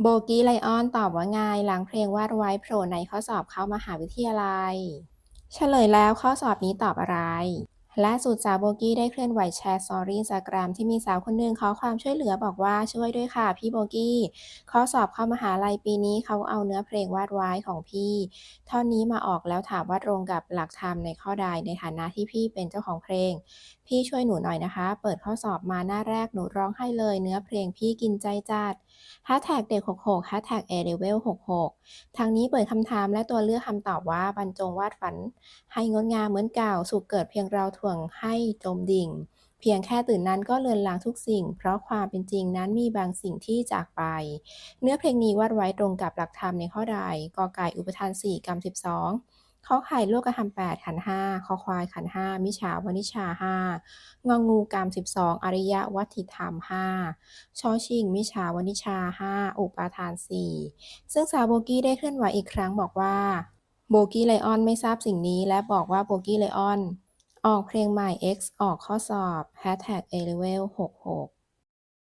โบกี้ไลออนตอบว่าไงหลังเพลงวาดไว้โผล่ในข้อสอบเข้ามหาวิทยาลัย เฉลยแล้วข้อสอบนี้ตอบอะไร ล่าสุดสาวโบกี้ได้เคลื่อนไหวแชร์สอรี่อินสตาแกรมที่มีสาวคนหนึ่งขอความช่วยเหลือบอกว่าช่วยด้วยค่ะพี่โบกี้ข้อสอบเข้ามหาลัยปีนี้เขาเอาเนื้อเพลงวาดไว้ของพี่ท่อนนี้มาออกแล้วถามว่าตรงกับหลักธรรมในข้อใดในฐานะที่พี่เป็นเจ้าของเพลง พี่ช่วยหนูหน่อยนะคะ เปิดข้อสอบมาหน้าแรกหนูร้องให้เลยเนื้อเพลงพี่กินใจจัดแฮแท็กเด็ก66แฮแท็กเอเลเวล66ทางนี้เปิดคำถามและตัวเลือกคำตอบว่าบรรจงวาดฝัน ให้งดงามเหมือนเก่าสุขเกิดเพียงเราถ่วงให้จมดิ่ง เพียงแค่ตื่นนั้นก็เลือนลางทุกสิ่ง เพราะความเป็นจริงนั้นมีบางสิ่งที่จากไป เนื้อเพลงนี้วาดไว้ตรงกับหลักธรรมในข้อใดกอไก่อุปทาน4กรรม12ข้อไข่โลกธรรม8ขันธ์5คอควายขันธ์5มิฉาวนิชชางองูกรรม12องอริยวัตถิธรรม5ชอชิงมิฉาวนิชชาอุปาทาน4ซึ่งสาวโบกี้ได้เคลื่อนไหวอีกครั้งบอกว่า โบกี้ไลออนไม่ทราบสิ่งนี้และบอกว่าโบกี้ไลออน ออกเพลงใหม่ X ออกข้อสอบ Hashtag A Level 66